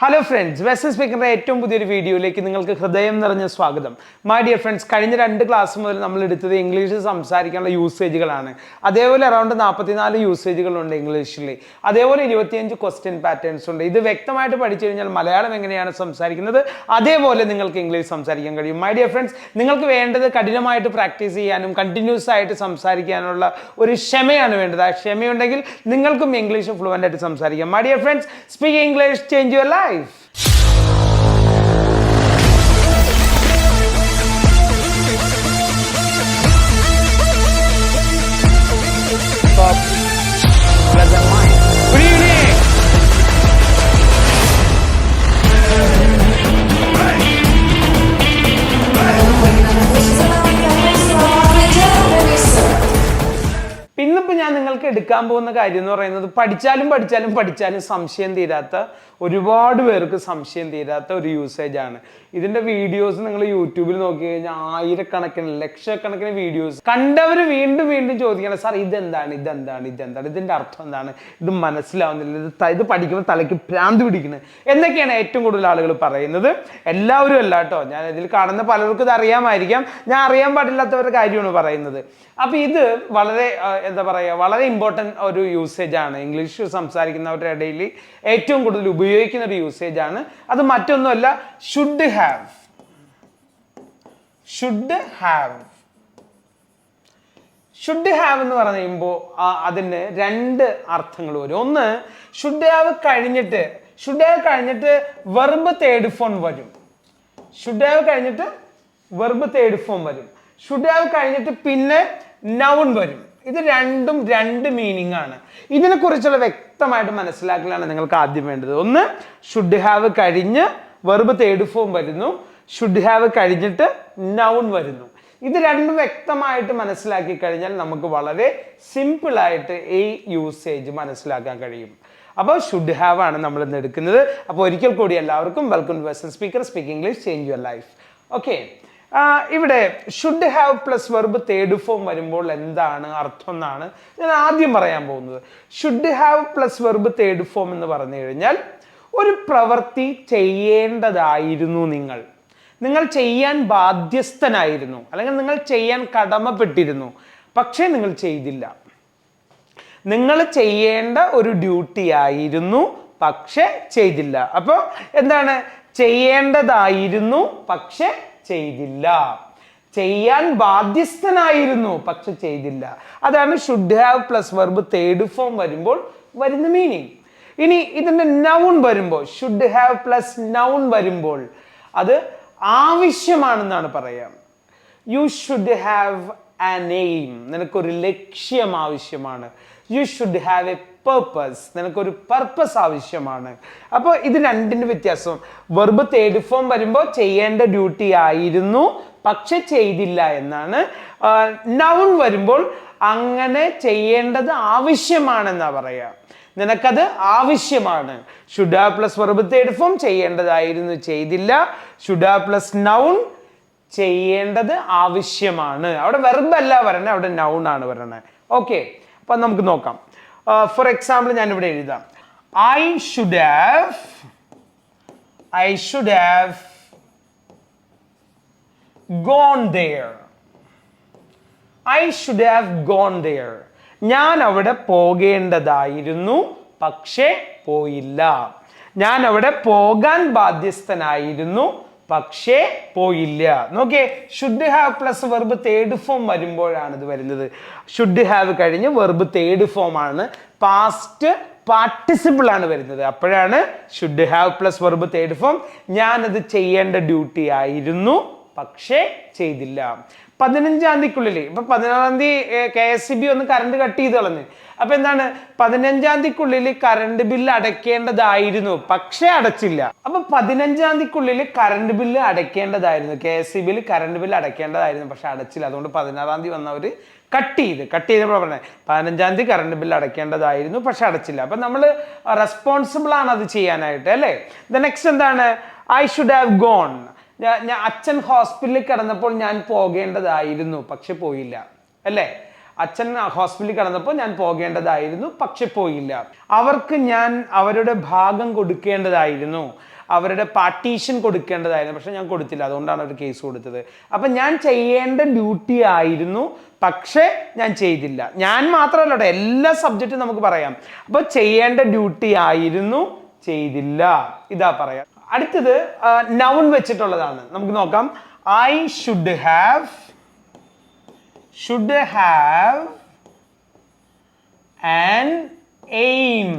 Hello friends Western സ്പീക്കറിന്റെ ഏറ്റവും പുതിയൊരു വീഡിയോയിലേക്ക് നിങ്ങൾക്ക് ഹൃദയം നിറഞ്ഞ സ്വാഗതം. മൈ ഡിയർ ഫ്രണ്ട്സ് കഴിഞ്ഞ രണ്ട് ക്ലാസ് മുതൽ നമ്മൾ എടുത്തത് ഇംഗ്ലീഷ് സംസാരിക്കാനുള്ള യൂസേജുകളാണ് അതേപോലെ അറൗണ്ട് നാൽപ്പത്തിനാല് യൂസേജുകളുണ്ട് ഇംഗ്ലീഷിൽ അതേപോലെ ഇരുപത്തിയഞ്ച് ക്വസ്റ്റ്യൻ പാറ്റേൺസ് ഉണ്ട്. ഇത് വ്യക്തമായിട്ട് പഠിച്ചു കഴിഞ്ഞാൽ മലയാളം എങ്ങനെയാണ് സംസാരിക്കുന്നത്? അതേപോലെ നിങ്ങൾക്ക് ഇംഗ്ലീഷ് സംസാരിക്കാൻ കഴിയും. മൈ ഡിയർ ഫ്രണ്ട്സ് നിങ്ങൾക്ക് വേണ്ടത് കഠിനമായിട്ട് പ്രാക്ടീസ് ചെയ്യാനും കണ്ടിന്യൂസ് ആയിട്ട് സംസാരിക്കാനുള്ള ഒരു ക്ഷമയാണ് വേണ്ടത്. ആ ക്ഷമയുണ്ടെങ്കിൽ നിങ്ങൾക്കും ഇംഗ്ലീഷ് ഫ്ലുവന്റ് ആയിട്ട് സംസാരിക്കാം. My dear friends speak English change your life Good evening. ഇന്നിപ്പോൾ ഞാൻ നിങ്ങൾക്ക് എടുക്കാൻ പോകുന്ന കാര്യം എന്ന് പറയുന്നത് പഠിച്ചാലും പഠിച്ചാലും പഠിച്ചാലും സംശയം തീരാത്ത ഒരുപാട് പേർക്ക് സംശയം തീരാത്ത ഒരു യൂസേജ് ആണ്. ഇതിന്റെ വീഡിയോസ് നിങ്ങൾ യൂട്യൂബിൽ നോക്കി കഴിഞ്ഞാൽ ആയിരക്കണക്കിന് ലക്ഷക്കണക്കിന് വീഡിയോസ് കണ്ടവർ വീണ്ടും വീണ്ടും ചോദിക്കണം സാർ ഇതെന്താണ്? ഇതെന്താണ്? ഇതെന്താണ്? ഇതിന്റെ അർത്ഥം എന്താണ്? ഇത് മനസ്സിലാവുന്നില്ല. ഇത് ഇത് പഠിക്കുമ്പോൾ തലയ്ക്ക് ഭ്രാന്ത് പിടിക്കുന്നത് എന്നൊക്കെയാണ് ഏറ്റവും കൂടുതൽ ആളുകൾ പറയുന്നത്. എല്ലാവരും അല്ല കേട്ടോ ഞാൻ ഇതിൽ കാണുന്ന പലർക്കും ഇത് അറിയാമായിരിക്കാം. ഞാൻ അറിയാൻ പാടില്ലാത്തവരുടെ കാര്യമാണ് പറയുന്നത്. അപ്പൊ ഇത് വളരെ എന്താ പറയുക വളരെ ഇമ്പോർട്ടന്റ് ഒരു യൂസേജ് ആണ്. ഇംഗ്ലീഷ് സംസാരിക്കുന്നവരുടെ ഇടയിൽ ഏറ്റവും കൂടുതൽ ഉപയോഗിക്കുന്ന ഒരു യൂസേജ് ആണ്. അത് മറ്റൊന്നുമല്ല should have should have should have എന്ന് പറയുമ്പോൾ അതിന് രണ്ട് അർത്ഥങ്ങൾ വരും. ഒന്ന് ഷുഡ് ഹാവ് കഴിഞ്ഞിട്ട് ഷുഡ് ഹാവ് കഴിഞ്ഞിട്ട് വെർബ് തേർഡ് ഫോം വരും. ഷുഡ് ഹാവ് കഴിഞ്ഞിട്ട് വെർബ് തേർഡ് ഫോം വരും. ഷുഡ് ഹാവ് കഴിഞ്ഞിട്ട് പിന്നെ നൗൺ വരും. ഇത് രണ്ടും രണ്ട് മീനിങ് ആണ്. ഇതിനെക്കുറിച്ചുള്ള വ്യക്തമായിട്ട് മനസ്സിലാക്കലാണ് നിങ്ങൾക്ക് ആദ്യം വേണ്ടത്. ഒന്ന് ഷുഡ് ഹാവ് കഴിഞ്ഞ് വെർബ് തേർഡ് ഫോം വരുന്നു. ഷുഡ് ഹാവ് കഴിഞ്ഞിട്ട് നൗൺ വരുന്നു. ഇത് രണ്ടും വ്യക്തമായിട്ട് മനസ്സിലാക്കി കഴിഞ്ഞാൽ നമുക്ക് വളരെ സിമ്പിൾ ആയിട്ട് ഈ യൂസേജ് മനസ്സിലാക്കാൻ കഴിയും. അപ്പോൾ ഷുഡ് ഹാവ് ആണ് നമ്മൾ ഇന്ന് എടുക്കുന്നത്. അപ്പോൾ ഒരിക്കൽ കൂടി എല്ലാവർക്കും welcome to western speaker speak English change your life okay ഇവിടെ should have plus verb third form വരുമ്പോൾ എന്താണ് അർത്ഥം എന്നാണ് ഞാൻ ആദ്യം പറയാൻ പോകുന്നത്. Should have plus verb third form എന്ന് പറഞ്ഞു കഴിഞ്ഞാൽ ഒരു പ്രവൃത്തി ചെയ്യേണ്ടതായിരുന്നു നിങ്ങൾ. നിങ്ങൾ ചെയ്യാൻ ബാധ്യസ്ഥനായിരുന്നു. അല്ലെങ്കിൽ നിങ്ങൾ ചെയ്യാൻ കടമപ്പെട്ടിരുന്നു. പക്ഷേ നിങ്ങൾ ചെയ്തില്ല. നിങ്ങൾ ചെയ്യേണ്ട ഒരു ഡ്യൂട്ടി ആയിരുന്നു പക്ഷെ ചെയ്തില്ല. അപ്പോൾ എന്താണ്? ചെയ്യേണ്ടതായിരുന്നു പക്ഷെ ചെയ്തില്ല. ചെയ്യാൻ ബാധ്യസ്ഥനായിരുന്നു പക്ഷെ ചെയ്തില്ല. അതാണ് should have plus verb third form വരുമ്പോൾ വരുന്ന മീനിങ് ഇനി ഇതിന്റെ നൗൺ വരുമ്പോൾ ഷുഡ് ഹാവ് പ്ലസ് നൗൺ വരുമ്പോൾ അത് ആവശ്യമാണെന്നാണ് പറയാം. You should have an aim നിനക്കൊരു ലക്ഷ്യം ആവശ്യമാണ്. You should have a purpose നിനക്കൊരു പർപ്പസ് ആവശ്യമാണ്. അപ്പോൾ ഇത് രണ്ടിന്റെ വ്യത്യാസം. വെർബ് തേർഡ് ഫോം വരുമ്പോൾ ചെയ്യേണ്ട ഡ്യൂട്ടി ആയിരുന്നു പക്ഷെ ചെയ്തില്ല എന്നാണ്. നൗൺ വരുമ്പോൾ അങ്ങനെ ചെയ്യേണ്ടത് ആവശ്യമാണെന്നാ പറയാ. നിനക്കത് ആവശ്യമാണ്. Should plus verb third form ചെയ്യേണ്ടതായിരുന്നു ചെയ്തില്ല. ഷുഡ പ്ലസ് നൗൺ ചെയ്യേണ്ടത് ആവശ്യമാണ്. അവിടെ വെർബല്ല പറയണേ അവിടെ നൗൺ ആണ് വരണേ. ഓക്കെ അപ്പൊ നമുക്ക് നോക്കാം. ഫോർ എക്സാമ്പിൾ ഞാൻ ഇവിടെ എഴുതാം. I should have I should have gone there I should have gone there ഞാൻ അവിടെ പോകേണ്ടതായിരുന്നു പക്ഷേ പോയില്ല. ഞാൻ അവിടെ പോകാൻ ബാധ്യസ്ഥനായിരുന്നു പക്ഷേ പോയില്ല. നോക്കിയേ should have plus verb third form വരുമ്പോഴാണ് ഇത് വരുന്നത്. ഷുഡ് ഹാവ് കഴിഞ്ഞ് വെർബ് തേർഡ് ഫോം ആണ്. പാസ്റ്റ് പാർട്ടിസിപ്പിൾ ആണ് വരുന്നത്. അപ്പോഴാണ് should have plus verb third form ഞാനത് ചെയ്യേണ്ട ഡ്യൂട്ടി ആയിരുന്നു. പക്ഷേ ചെയ്തില്ല. പതിനഞ്ചാം തീയതിക്കുള്ളിൽ ഇപ്പൊ പതിനാറാം തീയതി കെ എസ് സി ബി ഒന്ന് കറണ്ട് കട്ട് ചെയ്ത് കളഞ്ഞ്. അപ്പൊ എന്താണ്? പതിനഞ്ചാം തീയതിക്കുള്ളിൽ കറണ്ട് ബില്ല് അടയ്ക്കേണ്ടതായിരുന്നു. പക്ഷേ അടച്ചില്ല. അപ്പൊ പതിനഞ്ചാം തീയതിക്കുള്ളിൽ കറണ്ട് ബില്ല് അടയ്ക്കേണ്ടതായിരുന്നു. കെ എസ് സി ബിയിൽ കറണ്ട് ബില്ല് അടയ്ക്കേണ്ടതായിരുന്നു. പക്ഷെ അടച്ചില്ല. അതുകൊണ്ട് പതിനാറാം തീയതി വന്നവര് കട്ട് ചെയ്ത് കട്ട് ചെയ്തപ്പോൾ പറഞ്ഞത് പതിനഞ്ചാം തീയതി കറണ്ട് ബില്ല് അടയ്ക്കേണ്ടതായിരുന്നു. പക്ഷെ അടച്ചില്ല. അപ്പൊ നമ്മൾ റെസ്പോൺസിബിൾ ആണ് അത് ചെയ്യാനായിട്ട് അല്ലേ? ദ നെക്സ്റ്റ് എന്താണ്? ഐ ഷുഡ് ഹാവ് ഗോൺ ഞാൻ അച്ഛൻ ഹോസ്പിറ്റലിൽ കിടന്നപ്പോൾ ഞാൻ പോകേണ്ടതായിരുന്നു പക്ഷെ പോയില്ല. അല്ലേ? അച്ഛൻ ഹോസ്പിറ്റലിൽ കിടന്നപ്പോൾ ഞാൻ പോകേണ്ടതായിരുന്നു പക്ഷെ പോയില്ല. അവർക്ക് ഞാൻ അവരുടെ ഭാഗം കൊടുക്കേണ്ടതായിരുന്നു അവരുടെ പാർട്ടീഷൻ കൊടുക്കേണ്ടതായിരുന്നു പക്ഷെ ഞാൻ കൊടുത്തില്ല. അതുകൊണ്ടാണ് അവർ കേസ് കൊടുത്തത്. അപ്പം ഞാൻ ചെയ്യേണ്ട ഡ്യൂട്ടി ആയിരുന്നു പക്ഷേ ഞാൻ ചെയ്തില്ല. ഞാൻ മാത്രമല്ല എല്ലാ സബ്ജക്റ്റും നമുക്ക് പറയാം. അപ്പോൾ ചെയ്യേണ്ട ഡ്യൂട്ടി ആയിരുന്നു ചെയ്തില്ല. ഇതാ പറയാം. അടുത്തത് നൗൺ വെച്ചിട്ടുള്ളതാണ്. നമുക്ക് നോക്കാം. I should have should have an aim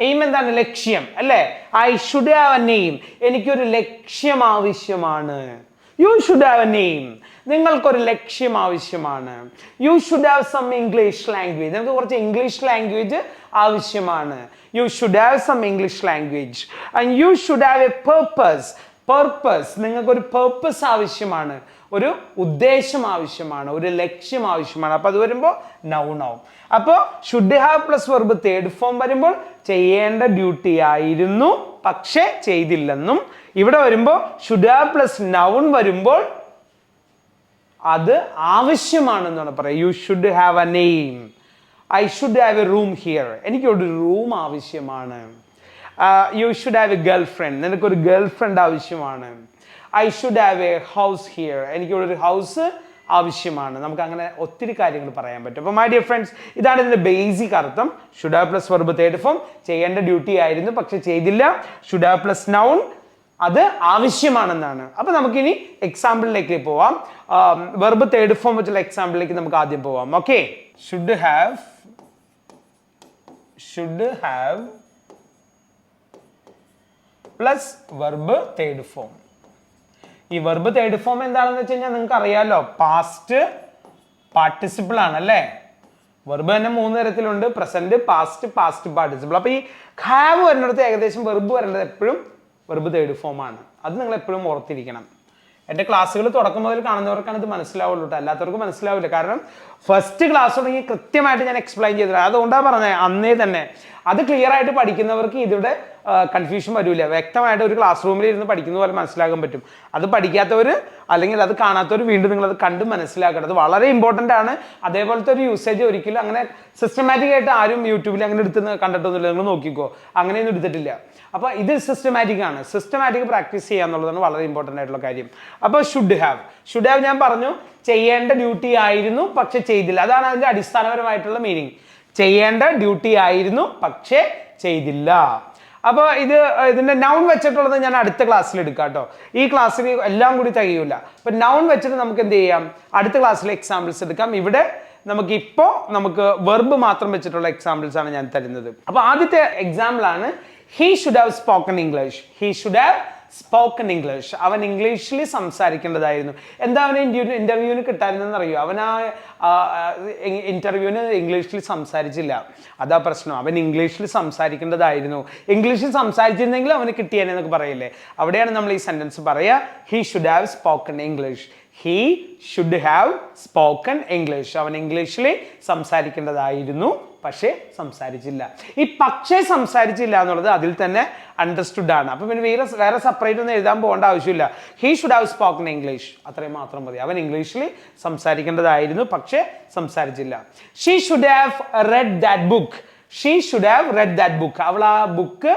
aim എന്താണ്? ലക്ഷ്യം അല്ലേ? I should have a name എനിക്കൊരു ലക്ഷ്യം ആവശ്യമാണ്. You should have a name നിങ്ങൾക്കൊരു ലക്ഷ്യം ആവശ്യമാണ്. You should have some English language നിങ്ങൾക്ക് കുറച്ച് ഇംഗ്ലീഷ് ലാംഗ്വേജ് ആവശ്യമാണ്. You should have some English language and you should have a purpose purpose നിങ്ങൾക്കൊരു പേർപ്പസ് ആവശ്യമാണ്. ഒരു ഉദ്ദേശം ആവശ്യമാണ്. ഒരു ലക്ഷ്യം ആവശ്യമാണ്. അപ്പോൾ അത് വരുമ്പോൾ നൗൺ ആവും. അപ്പോൾ should have plus verb third form വരുമ്പോൾ ചെയ്യേണ്ട ഡ്യൂട്ടി ആയിരുന്നു. പക്ഷേ ചെയ്തില്ലെന്നും. ഇവിടെ വരുമ്പോൾ ഷുഡ് ഹാവ് പ്ലസ് നൗൺ വരുമ്പോൾ അത് ആവശ്യമാണെന്നാണ് പറയുക. You should have a name I should have a room here എനിക്കൊരു റൂം ആവശ്യമാണ്. You should have a girl friend നിനക്കൊരു ഗേൾ ഫ്രണ്ട് ആവശ്യമാണ് I should have a house here എനിക്കൊരു ഹൗസ് ആവശ്യമാണ്. നമുക്ക് അങ്ങനെ ഒത്തിരി കാര്യങ്ങൾ പറയാൻ പറ്റും. അപ്പോൾ മൈ ഡിയർ ഫ്രണ്ട്സ് ഇതാണ് ഇതിന്റെ ബേസിക് അർത്ഥം. Should plus verb third form ചെയ്യേണ്ട ഡ്യൂട്ടി ആയിരുന്നു പക്ഷെ ചെയ്തില്ല. ഷുഡ് പ്ലസ് നൗൺ അത് ആവശ്യമാണെന്നാണ്. അപ്പൊ നമുക്കിനി എക്സാമ്പിളിലേക്ക് പോവാം. വെർബ് തേർഡ് ഫോം വെച്ചുള്ള എക്സാമ്പിളിലേക്ക് നമുക്ക് ആദ്യം പോവാം. Okay should have should have plus verb third form ഈ വെർബ് തേർഡ് ഫോം എന്താണെന്ന് വെച്ച് കഴിഞ്ഞാൽ നിങ്ങൾക്ക് അറിയാലോ പാസ്റ്റ് പാർട്ടിസിപ്പിൾ ആണ് അല്ലേ? വെർബ് തന്നെ മൂന്ന് തരത്തിലുണ്ട് പ്രസന്റ് പാസ്റ്റ് പാസ്റ്റ് പാർട്ടിസിപ്പിൾ അപ്പൊ ഈ ഹാവ് വരുന്നിടത്ത് ഏകദേശം വെർബ് വരേണ്ടത് എപ്പോഴും വെർബ് തേർഡ് ഫോം ആണ്. അത് നിങ്ങൾ എപ്പോഴും ഓർത്തിരിക്കണം. എന്റെ ക്ലാസ്സുകൾ തുടക്കം മുതൽ കാണുന്നവർക്കാണ് ഇത് മനസ്സിലാവുള്ളൂ കേട്ടോ അല്ലാത്തവർക്ക് മനസ്സിലാവില്ല. കാരണം ഫസ്റ്റ് ക്ലാസ് തുടങ്ങി കൃത്യമായിട്ട് ഞാൻ എക്സ്പ്ലെയിൻ ചെയ്തില്ല അതുകൊണ്ടാണ് പറഞ്ഞത് അന്നേ തന്നെ അത് ക്ലിയർ ആയിട്ട് പഠിക്കുന്നവർക്ക് ഇതിവിടെ കൺഫ്യൂഷൻ വരില്ല വ്യക്തമായിട്ട് ഒരു ക്ലാസ് റൂമിൽ ഇരുന്ന് പഠിക്കുന്ന പോലെ മനസ്സിലാക്കാൻ പറ്റും. അത് പഠിക്കാത്തവർ അല്ലെങ്കിൽ അത് കാണാത്തവർ വീണ്ടും നിങ്ങൾ അത് കണ്ട് മനസ്സിലാക്കണം. അത് വളരെ ഇമ്പോർട്ടന്റ് ആണ്. അതേപോലത്തെ ഒരു യൂസേജ് ഒരിക്കലും അങ്ങനെ സിസ്റ്റമാറ്റിക് ആയിട്ട് ആരും യൂട്യൂബിൽ അങ്ങനെ എടുത്ത് കണ്ടിട്ടൊന്നുമില്ല. നിങ്ങൾ നോക്കിക്കോ. അങ്ങനെയൊന്നും എടുത്തിട്ടില്ല. അപ്പോൾ ഇത് സിസ്റ്റമാറ്റിക് ആണ്. സിസ്റ്റമാറ്റിക് പ്രാക്ടീസ് ചെയ്യുക എന്നുള്ളതാണ് വളരെ ഇമ്പോർട്ടന്റ് ആയിട്ടുള്ള കാര്യം. അപ്പോൾ ഷുഡ് ഹാവ് ഷുഡ് ഹാവ് ഞാൻ പറഞ്ഞു ചെയ്യേണ്ട ഡ്യൂട്ടി ആയിരുന്നു പക്ഷെ ചെയ്തില്ല. അതാണ് അതിന്റെ അടിസ്ഥാനപരമായിട്ടുള്ള മീനിങ് ചെയ്യേണ്ട ഡ്യൂട്ടി ആയിരുന്നു പക്ഷേ ചെയ്തില്ല. അപ്പോൾ ഇത് ഇതിന്റെ നൗൺ വെച്ചിട്ടുള്ളത് ഞാൻ അടുത്ത ക്ലാസ്സിൽ എടുക്കാം കേട്ടോ ഈ ക്ലാസ്സിൽ എല്ലാം കൂടി തികയൂല. അപ്പൊ നൗൺ വെച്ചിട്ട് നമുക്ക് എന്ത് ചെയ്യാം? അടുത്ത ക്ലാസ്സിൽ എക്സാമ്പിൾസ് എടുക്കാം. ഇവിടെ നമുക്ക് ഇപ്പോൾ നമുക്ക് വെർബ് മാത്രം വെച്ചിട്ടുള്ള എക്സാമ്പിൾസ് ആണ് ഞാൻ തരുന്നത്. അപ്പോൾ ആദ്യത്തെ എക്സാമ്പിൾ ആണ് he should have spoken English he should have spoken English അവൻ ഇംഗ്ലീഷിൽ സംസാരിക്കേണ്ടതായിരുന്നു. എന്താ അവന് ഇന്റർവ്യൂവിന് കിട്ടാനെന്ന് അറിയോ അവൻ ആ ഇന്റർവ്യൂവിന് ഇംഗ്ലീഷിൽ സംസാരിച്ചില്ല. അതാ പ്രശ്നം. അവൻ ഇംഗ്ലീഷിൽ സംസാരിക്കേണ്ടതായിരുന്നു. ഇംഗ്ലീഷിൽ സംസാരിച്ചിരുന്നെങ്കിൽ അവന് കിട്ടിയേനെന്നൊക്കെ പറയില്ലേ? അവിടെയാണ് നമ്മൾ ഈ സെന്റൻസ് പറയുക he should have spoken English he should have spoken English അവൻ ഇംഗ്ലീഷിൽ സംസാരിക്കേണ്ടതായിരുന്നു. പക്ഷേ സംസാരിച്ചില്ല. ഈ പക്ഷേ സംസാരിച്ചില്ല എന്നുള്ളത് അതിൽ തന്നെ അണ്ടർസ്റ്റുഡ് ആണ്. അപ്പം പിന്നെ വേറെ വേറെ സെപ്പറേറ്റ് ഒന്നും എഴുതാൻ പോകേണ്ട ആവശ്യമില്ല. He should have spoken English അത്രയും മാത്രം മതി. അവൻ ഇംഗ്ലീഷിൽ സംസാരിക്കേണ്ടതായിരുന്നു പക്ഷേ സംസാരിച്ചില്ല. She should have read that book she should have read that book അവൾ ആ ബുക്ക്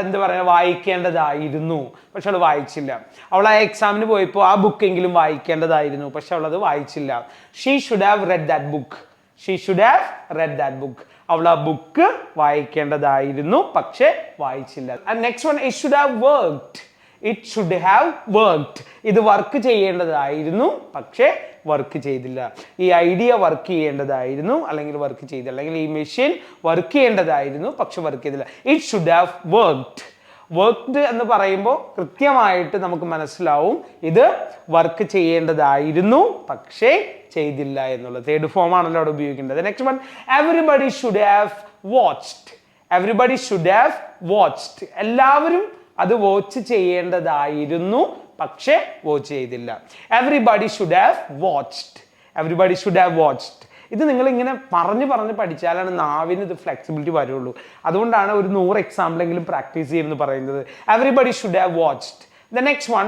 എന്താ പറയുക വായിക്കേണ്ടതായിരുന്നു. പക്ഷെ അവൾ വായിച്ചില്ല. അവൾ ആ എക്സാമിന് പോയപ്പോൾ ആ ബുക്കെങ്കിലും വായിക്കേണ്ടതായിരുന്നു. പക്ഷെ അവളത് വായിച്ചില്ല. She should have read that book she should have read that book അവൾ ആ ബുക്ക് വായിക്കേണ്ടതായിരുന്നു പക്ഷെ വായിച്ചില്ല. Next one it should have worked it should have worked ഇത് വർക്ക് ചെയ്യേണ്ടതായിരുന്നു പക്ഷേ വർക്ക് ചെയ്തില്ല. ഈ ഐഡിയ വർക്ക് ചെയ്യേണ്ടതായിരുന്നു അല്ലെങ്കിൽ വർക്ക് ചെയ്തില്ല. അല്ലെങ്കിൽ ഈ മെഷീൻ വർക്ക് ചെയ്യേണ്ടതായിരുന്നു പക്ഷെ വർക്ക് ചെയ്തില്ല. It should have worked worked എന്ന് പറയുമ്പോൾ കൃത്യമായിട്ട് നമുക്ക് മനസ്സിലാവും ഇത് വർക്ക് ചെയ്യേണ്ടതായിരുന്നു പക്ഷേ ചെയ്തില്ല എന്നുള്ളത്. തേർഡ് ഫോം ആണല്ലോ അവിടെ ഉപയോഗിക്കേണ്ടത്. Next one everybody should have watched everybody should have watched എല്ലാവരും അത് വാച്ച് ചെയ്യേണ്ടതായിരുന്നു പക്ഷേ വാച്ച് ചെയ്തില്ല. Everybody should have watched everybody should have watched ഇത് നിങ്ങൾ ഇങ്ങനെ പറഞ്ഞു പറഞ്ഞ് പഠിച്ചാലാണ് നാവിന് ഇത് ഫ്ലെക്സിബിലിറ്റി വരുള്ളൂ. അതുകൊണ്ടാണ് ഒരു നൂറ് എക്സാമ്പിൾ എങ്കിലും പ്രാക്ടീസ് ചെയ്യുമെന്ന് പറയുന്നത്. Everybody should have watched the next one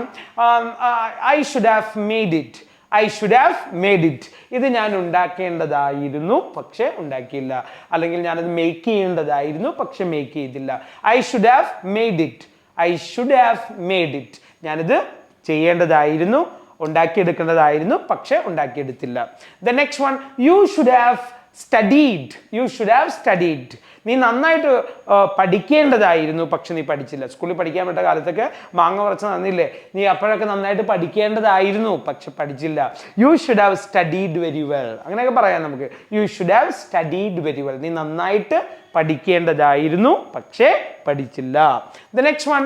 I should have made it I should have made it ഇത് ഞാൻ ഉണ്ടാക്കേണ്ടതായിരുന്നു പക്ഷെ ഉണ്ടാക്കിയില്ല. അല്ലെങ്കിൽ ഞാനത് മേക്ക് ചെയ്യേണ്ടതായിരുന്നു പക്ഷെ മേക്ക് ചെയ്തില്ല. I should have made it I should have made it ഞാനിത് ചെയ്യേണ്ടതായിരുന്നു ഉണ്ടാക്കിയെടുക്കേണ്ടതായിരുന്നു പക്ഷെ ഉണ്ടാക്കിയെടുത്തില്ല. The next one you should have studied you should have studied നീ നന്നായിട്ട് പഠിക്കേണ്ടതായിരുന്നു പക്ഷെ നീ പഠിച്ചില്ല. സ്കൂളിൽ പഠിക്കാൻ പറ്റ കാലത്തൊക്കെ മാങ്ങ കുറച്ച് നന്നില്ലേ നീ അപ്പോഴൊക്കെ നന്നായിട്ട് പഠിക്കേണ്ടതായിരുന്നു പക്ഷെ പഠിച്ചില്ല. You should have studied very well അങ്ങനെയൊക്കെ പറയാം നമുക്ക്. You should have studied very well നീ നന്നായിട്ട് പഠിക്കേണ്ടതായിരുന്നു പക്ഷേ പഠിച്ചില്ല. The next one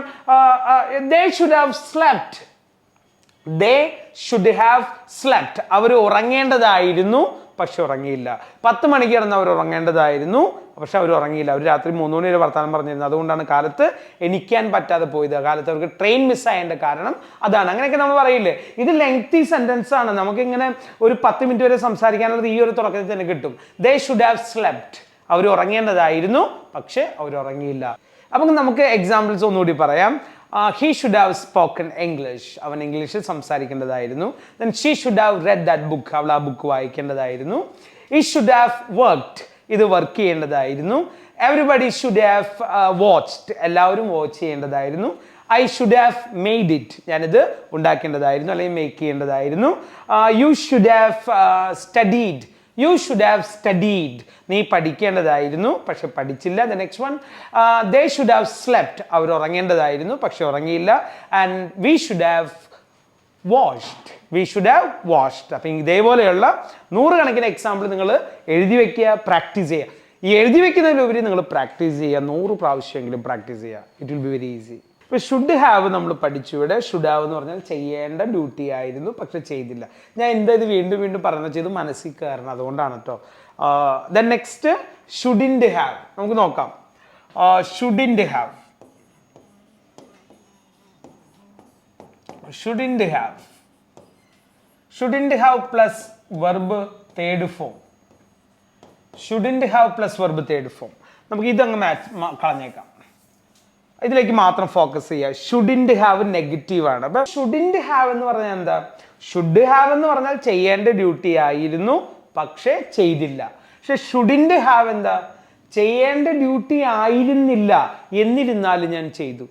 they should have slept they should have slept അവർ ഉറങ്ങേണ്ടതായിരുന്നു പക്ഷെ ഉറങ്ങിയില്ല. പത്ത് മണിക്ക് കിടന്ന് അവർ ഉറങ്ങേണ്ടതായിരുന്നു പക്ഷെ അവർ ഉറങ്ങിയില്ല. അവർ രാത്രി മൂന്ന് മണി വരെ വർത്തമാനം പറഞ്ഞിരുന്നു അതുകൊണ്ടാണ് കാലത്ത് എണിക്കാൻ പറ്റാതെ പോയത്. കാലത്ത് അവർക്ക് ട്രെയിൻ മിസ്സായതിന്റെ കാരണം അതാണ്. അങ്ങനെയൊക്കെ നമ്മൾ പറയില്ലേ? ഇത് ലെങ്തി സെന്റൻസ് ആണ്. നമുക്കിങ്ങനെ ഒരു പത്ത് മിനിറ്റ് വരെ സംസാരിക്കാനുള്ളത് ഈ ഒരു തുടക്കത്തിൽ തന്നെ കിട്ടും. ദേ ഷുഡ് ഹാവ് സ്ലെപ്റ്റ് അവർ ഉറങ്ങേണ്ടതായിരുന്നു പക്ഷെ അവർ ഉറങ്ങിയില്ല. അപ്പം നമുക്ക് എക്സാമ്പിൾസ് ഒന്നുകൂടി പറയാം. He should have spoken English അവൻ ഇംഗ്ലീഷിൽ സംസാരിക്കേണ്ടതായിരുന്നു. Then she should have read that book അവൾ ആ ബുക്ക് വായിക്കേണ്ടതായിരുന്നു. ഈ ഷുഡ് ഹാവ് വർക്ക്ഡ് ഇത് വർക്ക് ചെയ്യേണ്ടതായിരുന്നു. എവറിബഡി ഷുഡ് ഹാവ് വാച്ച്ഡ് എല്ലാവരും watch ചെയ്യേണ്ടതായിരുന്നു. I should have made it ഞാനിത് ഉണ്ടാക്കേണ്ടതായിരുന്നു അല്ലെങ്കിൽ make ചെയ്യേണ്ടതായിരുന്നു. You should have studied you should have studied നീ പഠിക്കേണ്ടതായിരുന്നു പക്ഷെ പഠിച്ചില്ല. The next one they should have slept അവർ ഉറങ്ങേണ്ടതായിരുന്നു പക്ഷെ ഉറങ്ങിയില്ല. And we should have washed we should have washed അപ്പം ഇതേപോലെയുള്ള നൂറുകണക്കിന് എക്സാമ്പിൾ നിങ്ങൾ എഴുതി വെക്കുക പ്രാക്ടീസ് ചെയ്യുക. ഈ എഴുതി വെക്കുന്നതിലുപരി നിങ്ങൾ പ്രാക്ടീസ് ചെയ്യുക. നൂറ് പ്രാവശ്യമെങ്കിലും പ്രാക്ടീസ് ചെയ്യുക. It will be very easy ഇപ്പൊ ഷുഡ് ഹാവ് നമ്മൾ പഠിച്ചു. ഇവിടെ ഷുഡ് ഹാവ് എന്ന് പറഞ്ഞാൽ ചെയ്യേണ്ട ഡ്യൂട്ടി ആയിരുന്നു പക്ഷെ ചെയ്തില്ല. ഞാൻ എന്താ ഇത് വീണ്ടും വീണ്ടും പറഞ്ഞ ചെയ്ത് മനസ്സിൽ കയറണം. അതുകൊണ്ടാണ് കേട്ടോ ദെൻ നെക്സ്റ്റ് ഷുഡിൻഡ് ഹാവ് നമുക്ക് നോക്കാം. Shouldn't have shouldn't have shouldn't have plus verb third form shouldn't have plus verb third form നമുക്ക് ഇതങ്ങ് മാച്ച് കളഞ്ഞേക്കാം. ഇതിലേക്ക് മാത്രം ഫോക്കസ് ചെയ്യുക. ഷുഡിൻഡ് ഹാവ് നെഗറ്റീവ് ആണ്. അപ്പൊ ഷുഡിൻഡ് ഹാവ് എന്ന് പറഞ്ഞാൽ എന്താ? ഷുഡ് ഹാവ് എന്ന് പറഞ്ഞാൽ ചെയ്യേണ്ട ഡ്യൂട്ടി ആയിരുന്നു പക്ഷേ ചെയ്തില്ല. പക്ഷെ ഷുഡിൻഡ് ഹാവ് എന്താ? ചെയ്യേണ്ട ഡ്യൂട്ടി ആയിരുന്നില്ല എന്നിരുന്നാലും ഞാൻ ചെയ്തു.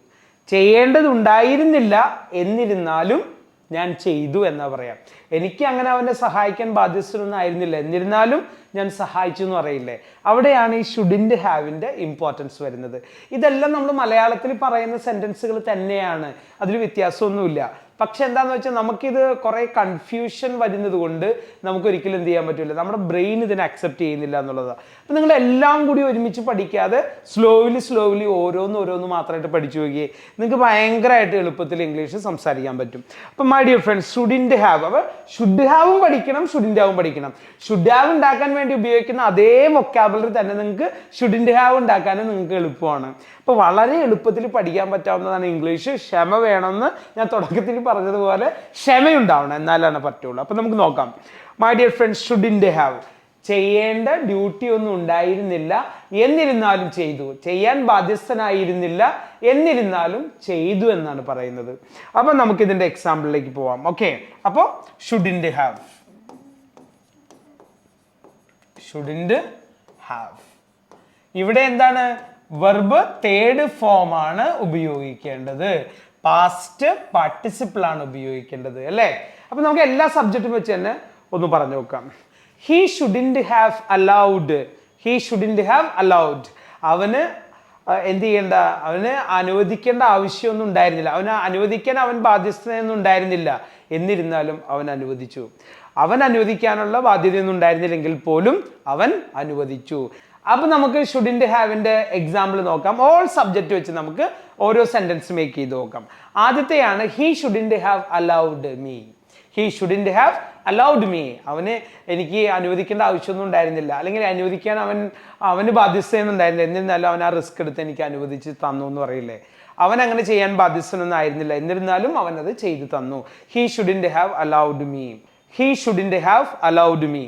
ചെയ്യേണ്ടതുണ്ടായിരുന്നില്ല എന്നിരുന്നാലും ഞാൻ ചെയ്തു എന്നാ പറയാം. എനിക്ക് അങ്ങനെ അവനെ സഹായിക്കാൻ ബാധ്യസ്ഥനൊന്നും ആയിരുന്നില്ല. എന്നിരുന്നാലും ഞാൻ സഹായിച്ചു എന്ന് പറയില്ലേ? അവിടെയാണ് ഈ ഷുഡിന്റ് ഹാവിന്റെ ഇമ്പോർട്ടൻസ് വരുന്നത്. ഇതെല്ലാം നമ്മൾ മലയാളത്തിൽ പറയുന്ന സെന്റൻസുകൾ തന്നെയാണ്. അതിൽ വ്യത്യാസമൊന്നുമില്ല. പക്ഷെ എന്താന്ന് വെച്ചാൽ നമുക്കിത് കുറേ കൺഫ്യൂഷൻ വരുന്നത് കൊണ്ട് നമുക്ക് ഒരിക്കലും എന്ത് ചെയ്യാൻ പറ്റില്ല നമ്മുടെ ബ്രെയിൻ ഇതിനെ അക്സെപ്റ്റ് ചെയ്യുന്നില്ല എന്നുള്ളതാണ് അപ്പം നിങ്ങൾ എല്ലാം കൂടി ഒരുമിച്ച് പഠിക്കാതെ സ്ലോലി സ്ലോലി ഓരോന്ന് ഓരോന്ന് മാത്രമായിട്ട് പഠിച്ചു നോക്കിയേ നിങ്ങൾക്ക് ഭയങ്കരമായിട്ട് എളുപ്പത്തിൽ ഇംഗ്ലീഷ് സംസാരിക്കാൻ പറ്റും. അപ്പം my dear friends shouldn't have അപ്പോൾ ഷുഡ് ഹാവും പഠിക്കണം ഷുഡിന്റെ ഹാവും പഠിക്കണം. ഷുഡ് ഹാവ് ഉണ്ടാക്കാൻ വേണ്ടി ഉപയോഗിക്കുന്ന അതേ വൊക്കാബുലറി തന്നെ നിങ്ങൾക്ക് ഷുഡിന്റെ ഹാവ് ഉണ്ടാക്കാനും നിങ്ങൾക്ക് എളുപ്പമാണ്. അപ്പോൾ വളരെ എളുപ്പത്തിൽ പഠിക്കാൻ പറ്റാവുന്നതാണ് ഇംഗ്ലീഷ് ക്ഷമ വേണമെന്ന് ഞാൻ തുടക്കത്തിൽ പറഞ്ഞതുപോലെ ക്ഷമയുണ്ടാവണം എന്നാലാണ് പറ്റുള്ളൂ. അപ്പം നമുക്ക് നോക്കാം. My dear friends shouldn't have ചെയ്യേണ്ട ഡ്യൂട്ടി ഒന്നും ഉണ്ടായിരുന്നില്ല. എന്നിരുന്നാലും ചെയ്തു. ചെയ്യാൻ ബാധ്യസ്ഥനായിരുന്നില്ല. എന്നിരുന്നാലും ചെയ്തു എന്നാണ് പറയുന്നത്. അപ്പം നമുക്ക് ഇതിന്റെ എക്സാമ്പിളിലേക്ക് പോവാം. ഓക്കെ അപ്പോൾ ഷുഡിന്റെ ഹാവ് ഷുഡിന്റെ ഹാവ് ഇവിടെ എന്താണ്? വെർബ് തേർഡ് ഫോം ആണ് ഉപയോഗിക്കേണ്ടത്. പാസ്റ്റ് പാർട്ടിസിപ്പിൾ ആണ് ഉപയോഗിക്കേണ്ടത്. അല്ലേ? അപ്പൊ നമുക്ക് എല്ലാ സബ്ജക്റ്റും വെച്ച് തന്നെ ഒന്ന് പറഞ്ഞു നോക്കാം. He shouldn't have allowed he shouldn't have allowed അവന് എന്ത് ചെയ്യേണ്ട? അവന് അനുവദിക്കേണ്ട ആവശ്യമൊന്നും ഉണ്ടായിരുന്നില്ല. അവന് അനുവദിക്കാൻ അവൻ ബാധ്യസ്ഥതയൊന്നും ഉണ്ടായിരുന്നില്ല. എന്നിരുന്നാലും അവൻ അനുവദിച്ചു. അവൻ അനുവദിക്കാനുള്ള ബാധ്യതയൊന്നും ഉണ്ടായിരുന്നില്ലെങ്കിൽ പോലും അവൻ അനുവദിച്ചു. അപ്പൊ നമുക്ക് ഷുഡിന്റെ ഹാവിന്റെ എക്സാമ്പിൾ നോക്കാം. ഓൾ സബ്ജക്റ്റ് വെച്ച് നമുക്ക് ഓരോ സെന്റൻസ് മേക്ക് ചെയ്ത് നോക്കാം. ആദ്യത്തെയാണ് he shouldn't have allowed me he shouldn't have allowed me അവന് എനിക്ക് അനുവദിക്കേണ്ട ആവശ്യമൊന്നും ഉണ്ടായിരുന്നില്ല. അല്ലെങ്കിൽ അനുവദിക്കാൻ അവൻ അവന് ബാധ്യസ്ഥയെന്നുണ്ടായിരുന്നില്ല. എന്നിരുന്നാലും അവൻ ആ റിസ്ക് എടുത്ത് എനിക്ക് അനുവദിച്ച് തന്നു എന്ന് പറയില്ലേ? അവൻ അങ്ങനെ ചെയ്യാൻ ബാധ്യസ്ഥനൊന്നും ആയിരുന്നില്ല. എന്നിരുന്നാലും അവൻ അത് ചെയ്തു തന്നു. He shouldn't have allowed me he shouldn't have allowed me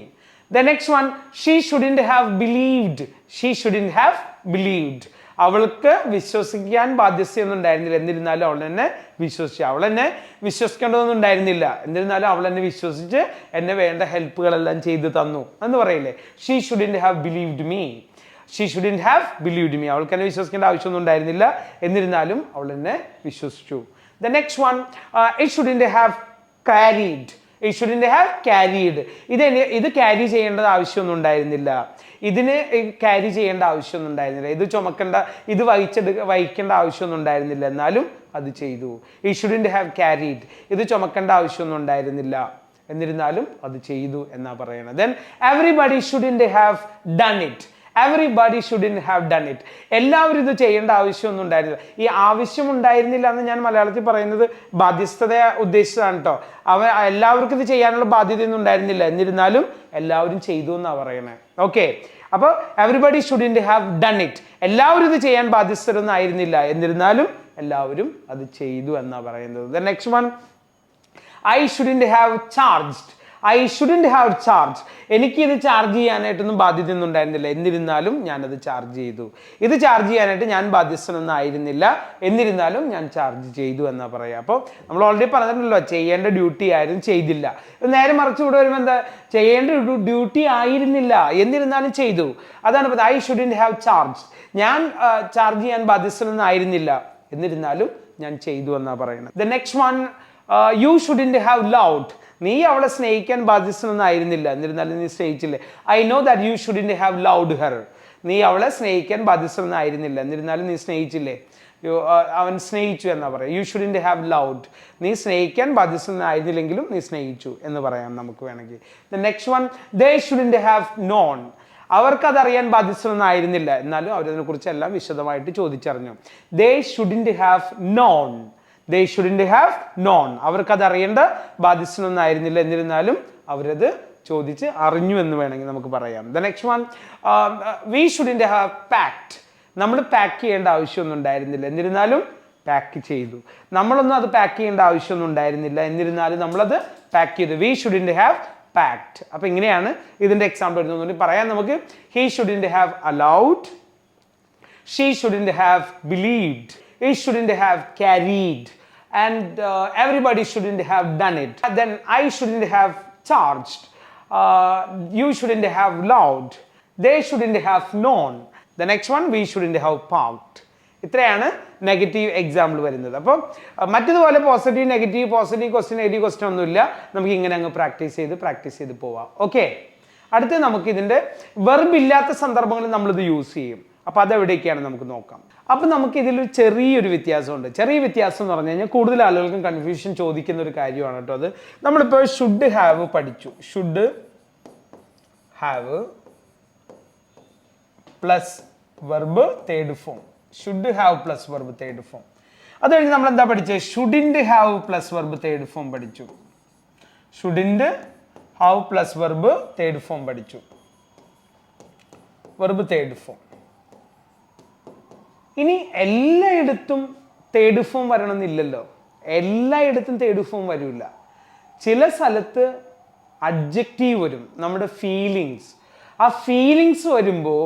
the next one she shouldn't have believed she shouldn't have believed അവൾക്ക് വിശ്വസിക്കാൻ ബാധ്യസ്ഥയൊന്നും ഉണ്ടായിരുന്നില്ല. എന്നിരുന്നാലും അവൾ എന്നെ വിശ്വസിച്ചു. അവൾ എന്നെ വിശ്വസിക്കേണ്ടതൊന്നും ഉണ്ടായിരുന്നില്ല. എന്നിരുന്നാലും അവൾ എന്നെ വിശ്വസിച്ച് എന്നെ വേണ്ട ഹെൽപ്പുകളെല്ലാം ചെയ്തു തന്നു എന്ന് പറയില്ലേ? She shouldn't have believed me she shouldn't have believed me അവൾക്ക് എന്നെ വിശ്വസിക്കേണ്ട ആവശ്യമൊന്നും ഉണ്ടായിരുന്നില്ല. എന്നിരുന്നാലും അവൾ എന്നെ വിശ്വസിച്ചു. The next one it shouldn't have carried it shouldn't have carried ഇത് ഇത് ക്യാരി ചെയ്യേണ്ടത് ആവശ്യമൊന്നും ഉണ്ടായിരുന്നില്ല. ഇതിന് ക്യാരി ചെയ്യേണ്ട ആവശ്യമൊന്നും ഉണ്ടായിരുന്നില്ല. ഇത് ചുമക്കേണ്ട ഇത് വഹിച്ചെടു വഹിക്കേണ്ട ആവശ്യമൊന്നും ഉണ്ടായിരുന്നില്ല. എന്നാലും അത് ചെയ്തു. ഈ ഷുഡിന്റെ ഹാവ് ക്യാരിഡ് ഇത് ചുമക്കേണ്ട ആവശ്യമൊന്നും ഉണ്ടായിരുന്നില്ല. എന്നിരുന്നാലും അത് ചെയ്തു എന്നാ പറയണത്. Then everybody shouldn't have done it everybody shouldn't have done it എല്ലാവരും ഇത് ചെയ്യേണ്ട ആവശ്യമൊന്നും ഉണ്ടായിരുന്നില്ല. ഈ ആവശ്യം ഉണ്ടായിരുന്നില്ല എന്ന് ഞാൻ മലയാളത്തിൽ പറയുന്നത് ബാധ്യസ്ഥത ഉദ്ദേശിച്ചതാണ് കേട്ടോ അവ എല്ലാവർക്കും ഇത് ചെയ്യാനുള്ള ബാധ്യതയൊന്നും ഉണ്ടായിരുന്നില്ല. എന്നിരുന്നാലും എല്ലാവരും ചെയ്തു എന്നാണ് പറയുന്നത് ഓക്കെ അപ്പോൾ everybody shouldn't have done it എല്ലാവരും ഇത് ചെയ്യാൻ ബാധ്യസ്ഥരൊന്നും ആയിരുന്നില്ല എന്നിരുന്നാലും എല്ലാവരും അത് ചെയ്തു എന്നാണ് പറയുന്നത്. The next one I shouldn't have charged I shouldn't have charge ഇത് ചാർജ് ചെയ്യാനായിട്ടൊന്നും ബാധ്യതയൊന്നും ഉണ്ടായിരുന്നില്ല എന്നിരുന്നാലും ഞാനത് ചാർജ് ചെയ്തു. ഇത് ചാർജ് ചെയ്യാനായിട്ട് ഞാൻ ബാധ്യസ്ഥനൊന്നും ആയിരുന്നില്ല. എന്നിരുന്നാലും ഞാൻ ചാർജ് ചെയ്തു എന്നാ പറയാം. അപ്പോൾ നമ്മൾ ഓൾറെഡി പറഞ്ഞിട്ടുണ്ടല്ലോ ചെയ്യേണ്ട ഡ്യൂട്ടി ആയിരുന്നു ചെയ്തില്ല. നേരെ മറിച്ച് ഇവിടെ വരുമ്പോൾ എന്താ? ചെയ്യേണ്ട ഡ്യൂട്ടി ആയിരുന്നില്ല. എന്നിരുന്നാലും ചെയ്തു. അതാണ് ഐ ഷുഡന്റ് ഹാവ് ചാർജ് ഞാൻ ചാർജ് ചെയ്യാൻ ബാധ്യസ്ഥനൊന്നും ആയിരുന്നില്ല. എന്നിരുന്നാലും ഞാൻ ചെയ്തു എന്നാ പറയുന്നത് the next one you shouldn't have loved നീ അവളെ സ്നേഹിക്കാൻ ബാധ്യസ്ഥനൊന്നും ആയിരുന്നില്ല എന്നിരുന്നാലും നീ സ്നേഹിച്ചില്ലേ? I know that you shouldn't have loved her നീ അവളെ സ്നേഹിക്കാൻ ബാധ്യസ്ഥനൊന്നും ആയിരുന്നില്ല എന്നിരുന്നാലും നീ സ്നേഹിച്ചില്ലേ? യു- അവൻ സ്നേഹിച്ചു എന്നാ പറയാം. യു ഷുഡിന്റ് ഹാവ് ലൗഡ് നീ സ്നേഹിക്കാൻ ബാധ്യസ്ഥനൊന്നും ആയിരുന്നില്ലെങ്കിലും നീ സ്നേഹിച്ചു എന്ന് പറയാം നമുക്ക് വേണമെങ്കിൽ. The next one they shouldn't have known അവർക്കതറിയാൻ ആയിരുന്നില്ല എന്നാലും അവരതിനെക്കുറിച്ച് എല്ലാം വിശദമായിട്ട് ചോദിച്ചറിഞ്ഞു. They shouldn't have known they shouldn't have known അവർക്ക് അത് അറിയേണ്ട ബാധ്യസ്ഥനൊന്നായിരുന്നില്ല എന്നിരുന്നാലും അവരത് ചോദിച്ച് അറിഞ്ഞു എന്ന് വേണമെങ്കിൽ നമുക്ക് പറയാം. The next one we shouldn't have packed നമ്മൾ പാക്ക് ചെയ്യേണ്ട ആവശ്യമൊന്നും ഉണ്ടായിരുന്നില്ല. എന്നിരുന്നാലും പാക്ക് ചെയ്തു. നമ്മളൊന്നും അത് പാക്ക് ചെയ്യേണ്ട ആവശ്യമൊന്നും ഉണ്ടായിരുന്നില്ല. എന്നിരുന്നാലും നമ്മളത് പാക്ക് ചെയ്തു. വി ഷുഡിന്റ് ഹാവ് പാക്ട് അപ്പൊ ഇങ്ങനെയാണ് ഇതിന്റെ എക്സാമ്പിൾ എടുത്തു പറയാൻ നമുക്ക്. He shouldn't have allowed she shouldn't have believed. ഈ shouldn't have carried. And uh, everybody shouldn't have done it. Then i shouldn't have charged. Uh, you shouldn't have loved. They shouldn't have known. The next one we shouldn't have parked. ഇത്രയാണ് negative example വരുന്നത്. അപ്പം മറ്റതുപോലെ positive negative positive question negative question ഒന്നുമില്ല. നമുക്ക് ഇങ്ങനെ അങ്ങ് practice ചെയ്ത് practice ചെയ്ത് പോവാം. ഓക്കെ അടുത്ത് നമുക്ക് ഇതിന്റെ വെർബ് ഇല്ലാത്ത സന്ദർഭങ്ങളിൽ നമ്മളിത് യൂസ് ചെയ്യും. അപ്പോൾ അതെവിടെയൊക്കെയാണ് നമുക്ക് നോക്കാം. അപ്പൊ നമുക്ക് ഇതിൽ ചെറിയൊരു വ്യത്യാസമുണ്ട്. ചെറിയ വ്യത്യാസം എന്ന് പറഞ്ഞു കഴിഞ്ഞാൽ കൂടുതൽ ആളുകൾക്കും കൺഫ്യൂഷൻ ചോദിക്കുന്ന ഒരു കാര്യമാണ് കേട്ടോ അത്. നമ്മളിപ്പോൾ ഷുഡ് ഹാവ് പഠിച്ചു. Should have plus verb third form should have plus verb third form അത് കഴിഞ്ഞ് നമ്മൾ എന്താ പഠിച്ചത് shouldn't have plus verb third form പഠിച്ചു. Shouldn't have plus verb third form പഠിച്ചു. വെർബ് തേർഡ് ഫോം ഇനി എല്ലായിടത്തും തേർഡ് ഫോം വരണമെന്നില്ലല്ലോ. എല്ലായിടത്തും തേർഡ് ഫോം വരില്ല ചില സ്ഥലത്ത് അഡ്ജക്റ്റീവ് വരും. നമ്മുടെ ഫീലിങ്സ് ആ ഫീലിങ്സ് വരുമ്പോൾ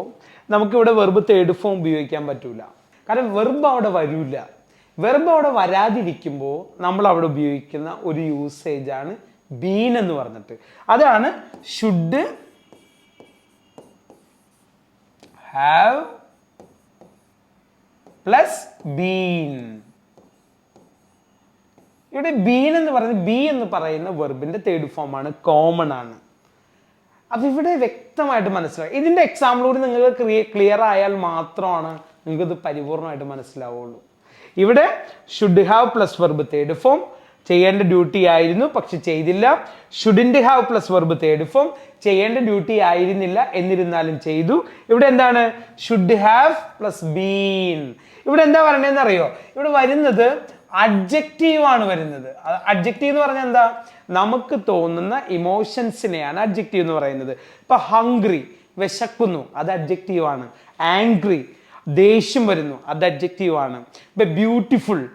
നമുക്കിവിടെ വെർബ് തേർഡ് ഫോം ഉപയോഗിക്കാൻ പറ്റൂല. കാരണം വെർബ് അവിടെ വരില്ല വെർബ് അവിടെ വരാതിരിക്കുമ്പോൾ നമ്മൾ അവിടെ ഉപയോഗിക്കുന്ന ഒരു യൂസേജ് ആണ് ബീൻ എന്ന് പറഞ്ഞിട്ട്. അതാണ് ഷുഡ് ഹാവ് പ്ലസ് ബീൻ ഇവിടെ ബീൻ എന്ന് പറയുന്നത് ബി എന്ന് പറയുന്ന വെർബിന്റെ തേർഡ് ഫോം ആണ് കോമൺ ആണ്. അപ്പൊ ഇവിടെ വ്യക്തമായിട്ട് മനസ്സിലാവും ഇതിന്റെ എക്സാമ്പിൾ കൂടി നിങ്ങൾ ക്ലിയർ ആയാൽ മാത്രമാണ് നിങ്ങൾക്ക് ഇത് പരിപൂർണമായിട്ട് മനസ്സിലാവുള്ളൂ. ഇവിടെ should have plus verb third form ചെയ്യേണ്ട ഡ്യൂട്ടി ആയിരുന്നു പക്ഷെ ചെയ്തില്ല. Shouldn't have plus verb third form ചെയ്യേണ്ട ഡ്യൂട്ടി ആയിരുന്നില്ല എന്നിരുന്നാലും ചെയ്തു. ഇവിടെ എന്താണ്? ഷുഡ് ഹാവ് പ്ലസ് ബീൻ ഇവിടെ എന്താ പറയണതെന്ന് അറിയോ? ഇവിടെ വരുന്നത് അഡ്ജക്റ്റീവ് ആണ് വരുന്നത്. അഡ്ജക്റ്റീവ് എന്ന് പറഞ്ഞാൽ എന്താ? നമുക്ക് തോന്നുന്ന ഇമോഷൻസിനെയാണ് അഡ്ജക്റ്റീവ് എന്ന് പറയുന്നത്. ഇപ്പൊ ഹംഗ്രി വിശക്കുന്നു അത് അഡ്ജക്റ്റീവ് ആണ്. ആംഗ്രി ദേഷ്യം വരുന്നു അത് അഡ്ജക്റ്റീവ് ആണ്. ഇപ്പൊ ബ്യൂട്ടിഫുൾ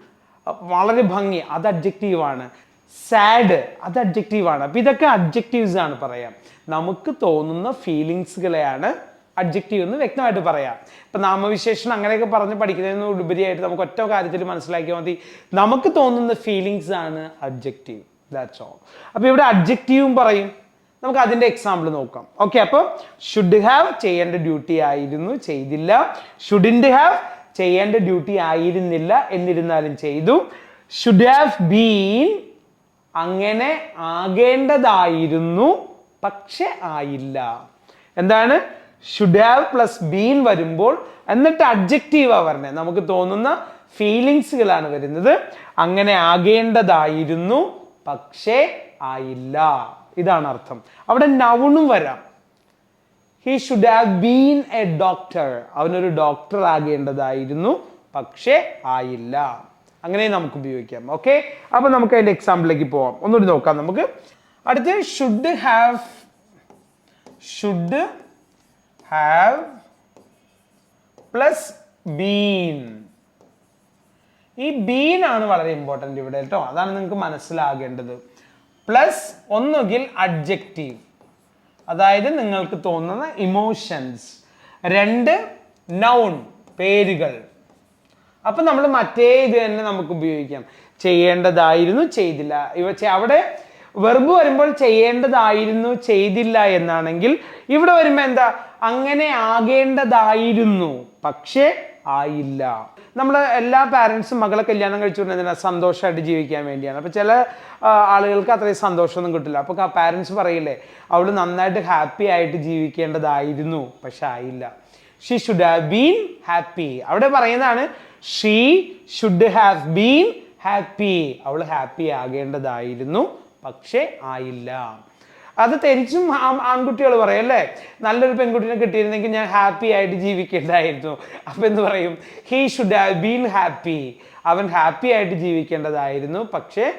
വളരെ ഭംഗി അത് അഡ്ജക്റ്റീവ് ആണ്. സാഡ് അത് അഡ്ജക്റ്റീവ് ആണ്. അപ്പൊ ഇതൊക്കെ അഡ്ജക്റ്റീവ്സ് ആണ് പറയാം. നമുക്ക് തോന്നുന്ന ഫീലിങ്സുകളെയാണ് അഡ്ജക്റ്റീവ് എന്ന് വ്യക്തമായിട്ട് പറയാം. ഇപ്പം നാമവിശേഷണം അങ്ങനെയൊക്കെ പറഞ്ഞ് പഠിക്കുന്നതിന് ഉപരിയായിട്ട് നമുക്ക് ഒറ്റ കാര്യത്തിൽ മനസ്സിലാക്കിയാൽ മതി. നമുക്ക് തോന്നുന്ന ഫീലിങ്സ് ആണ് അഡ്ജക്റ്റീവ് ദാറ്റ്സ് ഓൾ അപ്പോൾ ഇവിടെ അഡ്ജക്റ്റീവും പറയും. നമുക്ക് അതിന്റെ എക്സാമ്പിൾ നോക്കാം. ഓക്കെ അപ്പോൾ ഷുഡ് ഹാവ് ചെയ്യേണ്ട ഡ്യൂട്ടി ആയിരുന്നു ചെയ്തില്ല. ഷുഡിൻഡ് ഹാവ് ചെയ്യേണ്ട ഡ്യൂട്ടി ആയിരുന്നില്ല എന്നിരുന്നാലും ചെയ്തു. ഷുഡ് ഹാവ് ബീൻ അങ്ങനെ ആകേണ്ടതായിരുന്നു പക്ഷെ ആയില്ല. എന്താണ്? ഷുഡ് ഹാവ് പ്ലസ് ബീൻ വരുമ്പോൾ എന്നിട്ട് അഡ്ജക്റ്റീവാ വരണേ. നമുക്ക് തോന്നുന്ന ഫീലിങ്സുകളാണ് വരുന്നത്. അങ്ങനെ ആകേണ്ടതായിരുന്നു പക്ഷേ ആയില്ല. ഇതാണ് അർത്ഥം. അവിടെ നൗണും വരാം. He should have been a doctor അവനൊരു ഡോക്ടർ ആകേണ്ടതായിരുന്നു പക്ഷേ ആയില്ല. അങ്ങനെ നമുക്ക് ഉപയോഗിക്കാം. ഓക്കെ അപ്പൊ നമുക്ക് അതിന്റെ എക്സാമ്പിളിലേക്ക് പോവാം. ഒന്നുകൂടി നോക്കാം നമുക്ക്. അടുത്ത് should have should have plus been ഈ ബീൻ ആണ് വളരെ ഇമ്പോർട്ടന്റ് ഇവിടെ കേട്ടോ അതാണ് നിങ്ങൾക്ക് മനസ്സിലാകേണ്ടത്. പ്ലസ് ഒന്നുകിൽ അഡ്ജക്റ്റീവ് അതായത് നിങ്ങൾക്ക് തോന്നുന്ന ഇമോഷൻസ് രണ്ട് നൗൺ പേരുകൾ. അപ്പം നമ്മൾ മറ്റേ ഇത് തന്നെ നമുക്ക് ഉപയോഗിക്കാം. ചെയ്യേണ്ടതായിരുന്നു ചെയ്തില്ല. ഇവ അവിടെ വെർബ് വരുമ്പോൾ ചെയ്യേണ്ടതായിരുന്നു ചെയ്തില്ല എന്നാണെങ്കിൽ ഇവിടെ വരുമ്പോൾ എന്താ? അങ്ങനെ ആകേണ്ടതായിരുന്നു. പക്ഷേ ആയില്ല. നമ്മൾ എല്ലാ പാരൻസും മകളെ കല്യാണം കഴിച്ചുകൊണ്ട് എന്തിനാ സന്തോഷമായിട്ട് ജീവിക്കാൻ വേണ്ടിയാണ്. അപ്പോൾ ചില ആളുകൾക്ക് അത്രയും സന്തോഷമൊന്നും കിട്ടില്ല. അപ്പോൾ പാരൻസ് പറയില്ലേ അവൾ നന്നായിട്ട് ഹാപ്പി ആയിട്ട് ജീവിക്കേണ്ടതായിരുന്നു പക്ഷെ ആയില്ല. She should have been happy അവിടെ പറയുന്നതാണ് she should have been happy അവൾ ഹാപ്പി ആകേണ്ടതായിരുന്നു. പക്ഷേ ആയില്ല. അത് തിരിച്ചും ആൺകുട്ടികൾ പറയും അല്ലേ? നല്ലൊരു പെൺകുട്ടിനെ കിട്ടിയിരുന്നെങ്കിൽ ഞാൻ ഹാപ്പി ആയിട്ട് ജീവിക്കേണ്ടതായിരുന്നു. അപ്പം എന്ന് പറയും? He should have been happy അവൻ ഹാപ്പി ആയിട്ട് ജീവിക്കേണ്ടതായിരുന്നു പക്ഷേ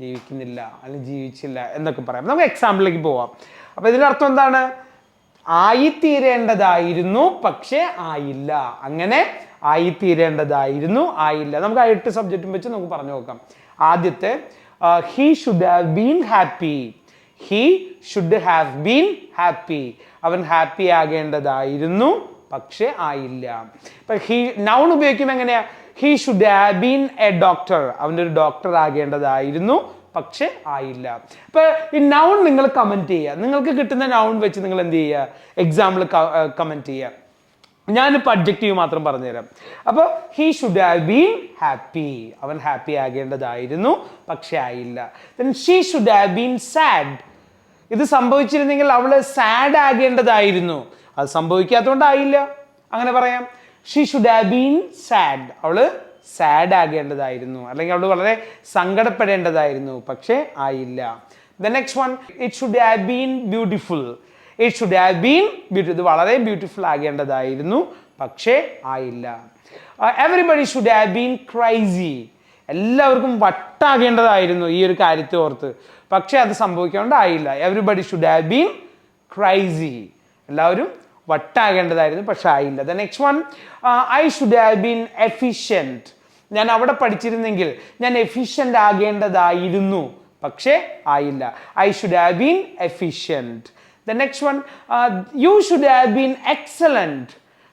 ജീവിക്കുന്നില്ല അല്ലെങ്കിൽ ജീവിച്ചില്ല എന്നൊക്കെ പറയാം. നമുക്ക് എക്സാമ്പിളിലേക്ക് പോവാം. അപ്പം ഇതിന്റെ അർത്ഥം എന്താണ്? ആയിത്തീരേണ്ടതായിരുന്നു പക്ഷേ ആയില്ല. അങ്ങനെ ആയിത്തീരേണ്ടതായിരുന്നു. ആയില്ല. നമുക്ക് ആ എട്ട് സബ്ജക്റ്റും വെച്ച് നമുക്ക് പറഞ്ഞു നോക്കാം. ആദ്യത്തെ he should have been happy he should have been happy അവൻ ഹാപ്പി ആകേണ്ടതായിരുന്നു. പക്ഷെ ആയില്ല. ഇപ്പൊ ഹീ നൗൺ ഉപയോഗിക്കുമ്പോൾ എങ്ങനെയാ? He should have been a doctor അവന്റെ ഒരു ഡോക്ടർ ആകേണ്ടതായിരുന്നു. പക്ഷെ ആയില്ല. അപ്പൊ ഈ നൗൺ നിങ്ങൾ കമന്റ് ചെയ്യുക. നിങ്ങൾക്ക് കിട്ടുന്ന നൗൺ വെച്ച് നിങ്ങൾ എന്ത് ചെയ്യുക? എക്സാമ്പിൾ കമന്റ് ചെയ്യുക. ഞാനിപ്പോൾ അഡ്ജക്റ്റീവ് മാത്രം പറഞ്ഞുതരാം. അപ്പോൾ he should have been happy അവൻ ഹാപ്പി ആകേണ്ടതായിരുന്നു പക്ഷെ ആയില്ല. Then she should have been sad ഇത് സംഭവിച്ചിരുന്നെങ്കിൽ അവൾ സാഡ് ആകേണ്ടതായിരുന്നു. അത് സംഭവിക്കാത്തതുകൊണ്ട് ആയില്ല അങ്ങനെ പറയാം. She should have been sad അവൾ സാഡ് ആകേണ്ടതായിരുന്നു. അല്ലെങ്കിൽ അവൾ വളരെ സങ്കടപ്പെടേണ്ടതായിരുന്നു പക്ഷേ ആയില്ല. The next one it should have been beautiful it should have been beauty ഇത് വളരെ ബ്യൂട്ടിഫുൾ ആകേണ്ടതായിരുന്നു. പക്ഷേ ആയില്ല. Everybody should have been crazy എല്ലാവർക്കും വട്ടാകേണ്ടതായിരുന്നു ഈ ഒരു കാര്യത്തെ ഓർത്ത്. പക്ഷേ അത് സംഭവിക്കാണ്ടായില്ല. Everybody should have been crazy എല്ലാവരും വട്ടാകേണ്ടതായിരുന്നു പക്ഷെ ആയില്ല. The next one I should have been efficient ഞാൻ അവിടെ പഠിച്ചിരുന്നെങ്കിൽ ഞാൻ എഫിഷ്യന്റ് ആകേണ്ടതായിരുന്നു പക്ഷേ ആയില്ല. I should have been efficient the one, uh, you should have been excellent.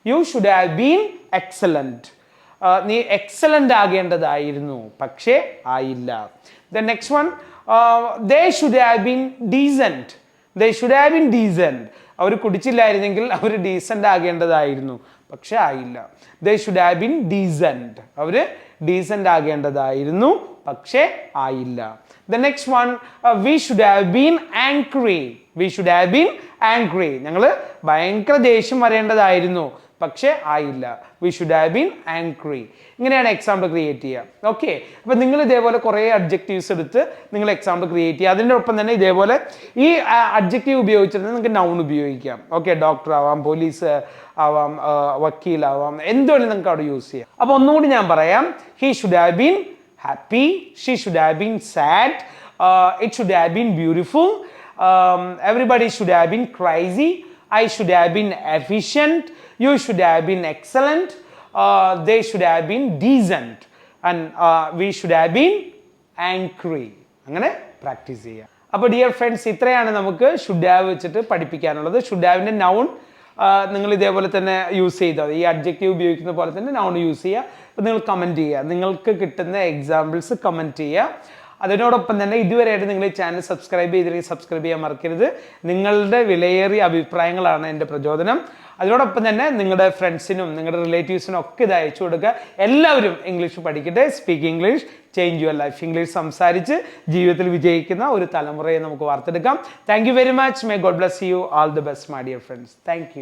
You should have been excellent. നീ എക്സലന്റ് ആകേണ്ടതായിരുന്നു. പക്ഷേ ആയില്ല. The next one they should have been decent they should have been decent അവർ കുടിച്ചില്ലായിരുന്നെങ്കിൽ അവർ decent ആകേണ്ടതായിരുന്നു. പക്ഷെ ആയില്ല. They should have been decent our decent ആകേണ്ടതായിരുന്നു. പക്ഷേ ആയില്ല. The next one we should have been angry we should have been angry ഞങ്ങൾ ഭയങ്കര ദേഷ്യം വരേണ്ടതായിരുന്നു. പക്ഷേ ആയില്ല. We should have been angry ഇങ്ങനെയാണ് എക്സാമ്പിൾ ക്രിയേറ്റ് ചെയ്യുക. ഓക്കെ അപ്പം നിങ്ങൾ ഇതേപോലെ കുറേ അഡ്ജക്റ്റീവ്സ് എടുത്ത് നിങ്ങൾ എക്സാമ്പിൾ ക്രിയേറ്റ് ചെയ്യുക. അതിന്റെ ഒപ്പം തന്നെ ഇതേപോലെ ഈ അഡ്ജക്റ്റീവ് ഉപയോഗിച്ചിട്ട് നിങ്ങൾക്ക് നൗൺ ഉപയോഗിക്കാം. ഓക്കെ ഡോക്ടർ ആവാം പോലീസ് ആവാം വക്കീലാവാം എന്തുവല്ല നിങ്ങൾക്ക് അവിടെ യൂസ് ചെയ്യാം. അപ്പോൾ ഒന്നുകൂടി ഞാൻ പറയാം. He should have been happy she should have been sad it should have been beautiful everybody should have been crazy I should have been efficient. You should have been excellent. Uh, they should have been decent. And uh, we should have been angry. അങ്ങനെ practice ചെയ്യുക അപ്പോൾ dear friends ഇത്രയാണ് നമുക്ക് should have വെച്ചിട്ട് പഠിപ്പിക്കാനുള്ളത് should ഹാവിന്റെ noun നിങ്ങൾ ഇതേപോലെ തന്നെ use ചെയ്താൽ മതി ഈ അഡ്ജക്റ്റീവ് ഉപയോഗിക്കുന്ന പോലെ തന്നെ നൗൺ യൂസ് ചെയ്യുക അപ്പോൾ നിങ്ങൾ കമന്റ് ചെയ്യുക നിങ്ങൾക്ക് കിട്ടുന്ന എക്സാമ്പിൾസ് കമന്റ് ചെയ്യുക അതിനോടൊപ്പം തന്നെ ഇതുവരെയായിട്ട് നിങ്ങൾ ഈ ചാനൽ സബ്സ്ക്രൈബ് ചെയ്തില്ലെങ്കിൽ സബ്സ്ക്രൈബ് ചെയ്യാൻ മറക്കരുത്. നിങ്ങളുടെ വിലയേറിയ അഭിപ്രായങ്ങളാണ് എന്റെ പ്രചോദനം. അതിനോടൊപ്പം തന്നെ നിങ്ങളുടെ ഫ്രണ്ട്സിനും നിങ്ങളുടെ റിലേറ്റീവ്സിനും ഒക്കെ ഇത് അയച്ചു കൊടുക്കുക. എല്ലാവരും ഇംഗ്ലീഷ് പഠിക്കട്ടെ. Speak English change your life. English സംസാരിച്ച് ജീവിതത്തിൽ വിജയിക്കുന്ന ഒരു തലമുറയെ നമുക്ക് വാർത്തെടുക്കാം. Thank very much may God bless you all the best my dear friends thank